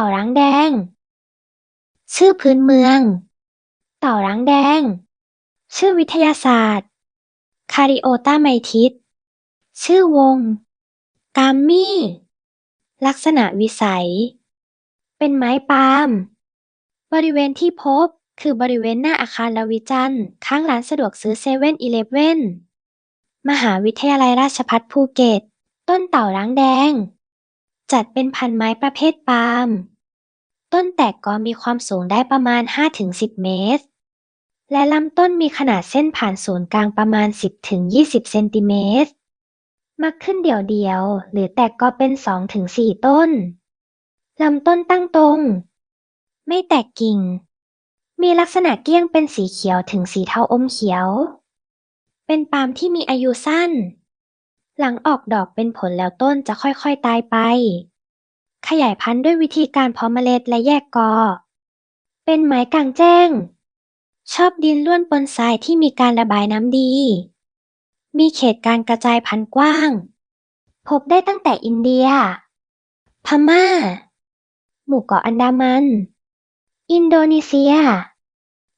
ต่าร้างแดง ชื่อพื้นเมือง เต่าร้างแดง ชื่อวิทยาศาสตร์ คาริโอตาไมทิส ชื่อวง กามมี่ ลักษณะวิสัย เป็นไม้ปาล์ม บริเวณที่พบคือบริเวณหน้าอาคารลวิจันทร์ข้างร้านสะดวกซื้อเซเว่นอีเลฟเว่น มหาวิทยาลัยราชภัฏภูเก็ต ต้นเต่าร้างแดง จัดเป็นพันไม้ประเภทปาล์ม ต้นแตกกอมีความสูงได้ประมาณ 5-10 เมตร และลำต้นมีขนาดเส้นผ่านศูนย์กลางประมาณ 10-20 เซนติเมตร มักขึ้นเดี่ยวๆ หรือแตกกอเป็น 2-4 ต้น ลำต้นตั้งตรง ไม่แตกกิ่ง มีลักษณะเกี้ยงเป็นสีเขียวถึงสีเทาอมเขียว เป็นปาล์มที่มีอายุสั้น หลังออกดอกเป็นผลแล้วต้นจะค่อยๆตายไป ขยายพันธุ์ด้วยวิธีการเพาะเมล็ดและแยกกอ เป็นไม้กลางแจ้ง ชอบดินล้วนปนทรายที่มีการระบายน้ำดี มีเขตการกระจายพันธุ์กว้าง พบได้ตั้งแต่อินเดีย พม่า หมู่เกาะอันดามัน อินโดนีเซีย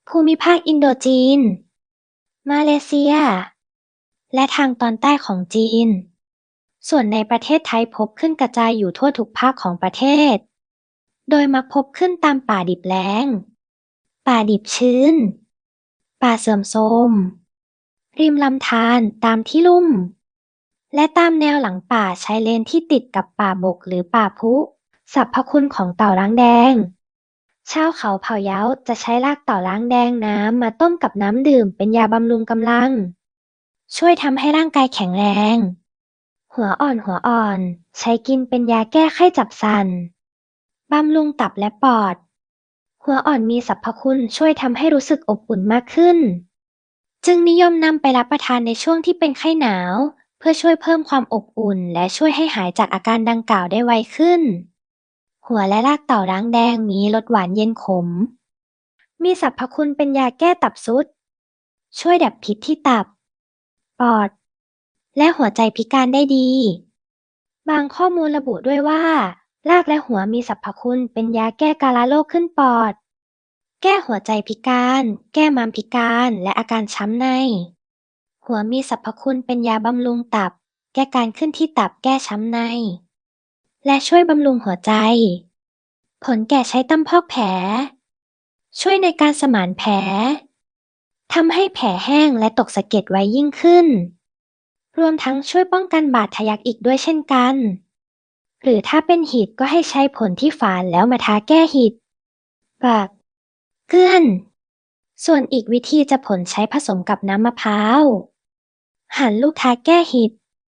ภูมิภาคอินโดจีน มาเลเซีย และทางตอนใต้ของจีน ส่วนในประเทศไทยพบขึ้นกระจายอยู่ทั่วทุกภาคของประเทศ โดยมักพบขึ้นตามป่าดิบแล้ง ป่าดิบชื้น ป่าเสื่อมโทรม ริมลำธารตามที่ลุ่ม และตามแนวหลังป่าชายเลนที่ติดกับป่าบกหรือป่าพุสรรพคุณของเต่าล้างแดงชาวเขาเผ่าเย้าจะใช้รากเต่าล้างแดงน้ำมาต้มกับน้ำดื่มเป็นยาบำรุงกำลัง ช่วยทำให้ร่างกายแข็งแรง หัวอ่อนหัวอ่อน ใช้กินเป็นยาแก้ไข้จับสันบำรุงตับและปอด หัวอ่อนมีสรรพคุณช่วยทำให้รู้สึกอบอุ่นมากขึ้น จึงนิยมนำไปรับประทานในช่วงที่เป็นไข้หนาว เพื่อช่วยเพิ่มความอบอุ่น และช่วยให้หายจากอาการดังกล่าวได้ไวขึ้น หัวและรากเต่าร้างแดงมีรสหวานเย็นขม มีสรรพคุณเป็นยาแก้ตับซุด ช่วยดับพิษที่ตับ ปอด และหัวใจพิการได้ดี บางข้อมูลระบุด้วยว่า รากและหัวมีสรรพคุณเป็นยาแก้กาฬโรคขึ้นปอด แก้หัวใจพิการ แก้มามพิการและอาการช้ำใน หัวมีสรรพคุณเป็นยาบำรุงตับ แก้การขึ้นที่ตับแก้ช้ำใน และช่วยบำรุงหัวใจ ผลแก่ใช้ตำพอกแผล ช่วยในการสมานแผล ทำให้แผลแห้งและตกสะเก็ดไวยิ่งขึ้น รวมทั้งช่วยป้องกันบาดทะยักอีกด้วยเช่นกัน หรือถ้าเป็นหิดก็ให้ใช้ผลที่ฝานแล้วมาทาแก้หิดปากเกลือน ส่วนอีกวิธีจะผลใช้ผสมกับน้ำมะพร้าว หั่นลูกทาแก้หิด